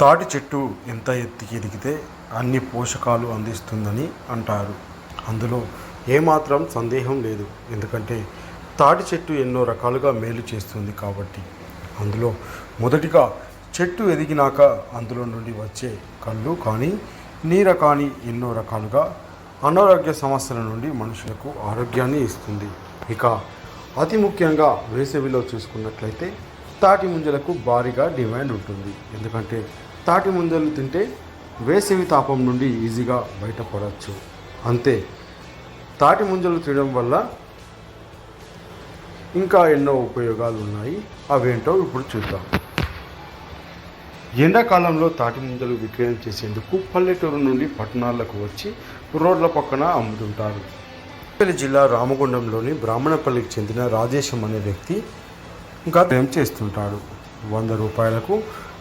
తాటి చెట్టు ఎంత ఎత్తుకి ఎదిగితే అన్ని పోషకాలు అందిస్తుందని అంటారు. అందులో ఏమాత్రం సందేహం లేదు. ఎందుకంటే తాటి చెట్టు ఎన్నో రకాలుగా మేలు చేస్తుంది కాబట్టి. అందులో మొదటిగా చెట్టు ఎదిగినాక అందులో నుండి వచ్చే కళ్ళు కానీ నీర కానీ ఎన్నో రకాలుగా అనారోగ్య సమస్యల నుండి మనుషులకు ఆరోగ్యాన్ని ఇస్తుంది. ఇక అతి ముఖ్యంగా వేసవిలో చూసుకున్నట్లయితే తాటి ముంజలకు భారీగా డిమాండ్ ఉంటుంది. ఎందుకంటే తాటి ముంజలు తింటే వేసవి తాపం నుండి ఈజీగా బయటపడవచ్చు అంతే. తాటి ముంజలు తినడం వల్ల ఇంకా ఎన్నో ఉపయోగాలు ఉన్నాయి అవేంటో ఇప్పుడు చూద్దాం. ఎండాకాలంలో తాటి ముంజలు విక్రయం చేసేందుకు పల్లెటూరు నుండి పట్టణాలకు వచ్చి రోడ్ల పక్కన అమ్ముతుంటారు. పెళ్ళి జిల్లా రామగుండంలోని బ్రాహ్మణపల్లికి చెందిన రాజేశం అనే వ్యక్తి ఇంకా ఏం చేస్తుంటాడు. వంద రూపాయలకు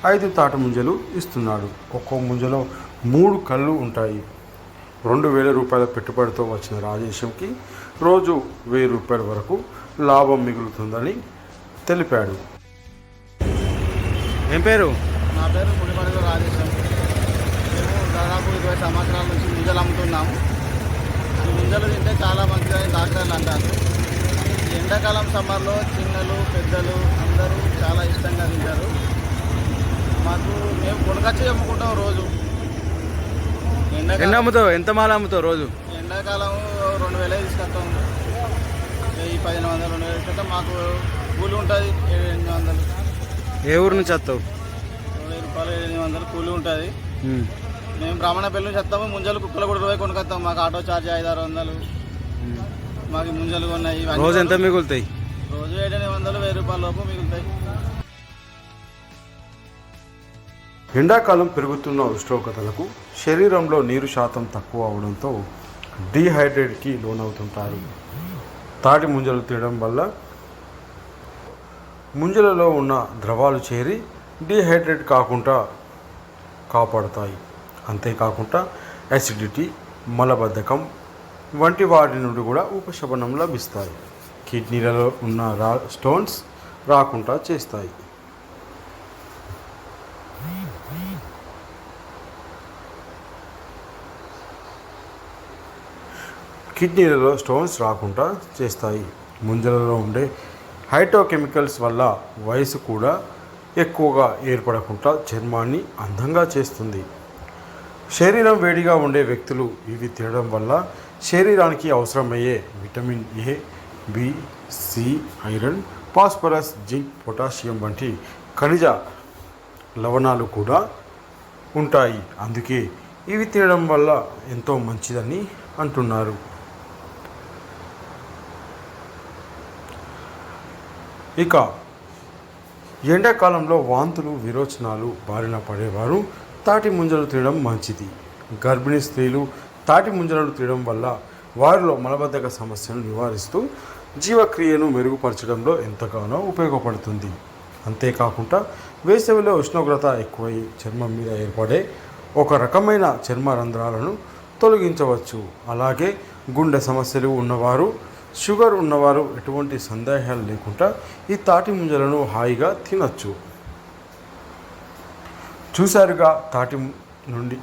ఐదు తాటి ముంజలు ఇస్తున్నాడు. ఒక్కో ముంజలో మూడు కళ్ళు ఉంటాయి. రెండు వేల రూపాయల పెట్టుబడితో వచ్చిన రాజేశంకి రోజు వెయ్యి రూపాయల వరకు లాభం మిగులుతుందని తెలిపాడు. ఏం పేరు? నా పేరు ముడిమడుగు రాజేశం. మేము దాదాపు ఇరవై సంవత్సరాల నుంచి ముంజలు అమ్ముతున్నాము. ఈ ముంజలు తింటే చాలా మంచిదని డాక్టర్లు అంటారు. ఈ ఎండాకాలం సమ్మర్లో చిన్నలు పెద్దలు అందరూ చాలా ఇష్టంగా తింటారు. మాకు మేము కొనుకొచ్చి అమ్ముకుంటాం రోజు. ఎన్ని అమ్ముతావు? ఎంత మాల అమ్ముతావు రోజు? ఎండాకాలం రెండు వేలే తీసుకొస్తాం. వెయ్యి పదిహేను వందలు రెండు వేలు తీసుకొస్తాం. మాకు కూలి ఉంటుంది ఏడు ఎనిమిది వందలు. ఏ ఊరు నుంచి వస్తావు? వెయ్యి రూపాయలు ఎనిమిది వందలు కూలి ఉంటుంది. మేము బ్రాహ్మణ పెళ్ళి నుంచి వస్తాము. ముంజలు కుక్కలు కూడా ఇరవై కొనుక్కొస్తాం. మాకు ఆటో ఛార్జ్ ఐదు ఆరు వందలు మాకు ముంజలు ఉన్నాయి రోజు ఎంత మిగులుతాయి? రోజు ఏడు వందలు వెయ్యి రూపాయల లోపు మిగులుతాయి. ఎండాకాలం పెరుగుతున్న ఉష్ణోగ్రతలకు శరీరంలో నీరు శాతం తక్కువ అవడంతో డీహైడ్రేట్కి లోనవుతుంటారు. తాటి ముంజలు తినడం వల్ల ముంజలలో ఉన్న ద్రవాలు చేరి డీహైడ్రేట్ కాకుండా కాపాడుతాయి. అంతేకాకుండా యాసిడిటీ మలబద్ధకం వంటి వాటి నుండి కూడా ఉపశమనం లభిస్తాయి. కిడ్నీలలో ఉన్న రా స్టోన్స్ రాకుండా చేస్తాయి. కిడ్నీలలో స్టోన్స్ రాకుండా చేస్తాయి. ముంజలలో ఉండే హైటోకెమికల్స్ వల్ల వయసు కూడా ఎక్కువగా ఏర్పడకుండా చర్మాన్ని అందంగా చేస్తుంది. శరీరం వేడిగా ఉండే వ్యక్తులు ఇవి తినడం వల్ల శరీరానికి అవసరమయ్యే vitamin A B C iron phosphorus zinc potassium వంటి ఖనిజ లవణాలు కూడా ఉంటాయి. అందుకే ఇవి తినడం వల్ల ఎంతో మంచిదని అంటున్నారు. ఇక ఎండాకాలంలో వాంతులు విరోచనాలు బారిన పడేవారు. తాటి ముంజలు తినడం మంచిది. గర్భిణీ స్త్రీలు తాటి ముంజలను తినడం వల్ల వారిలో మలబద్ధక సమస్యను నివారిస్తూ జీవక్రియను మెరుగుపరచడంలో ఎంతగానో ఉపయోగపడుతుంది. అంతేకాకుండా వేసవిలో ఉష్ణోగ్రత ఎక్కువై చర్మం మీద ఏర్పడే ఒక రకమైన చర్మ రంధ్రాలను తొలగించవచ్చు. అలాగే గుండె సమస్యలు ఉన్నవారు షుగర్ ఉన్నవారు ఎటువంటి సందేహాలు లేకుండా ఈ తాటి ముంజలను హాయిగా తినచ్చు. చూశారుగా తాటి నుండి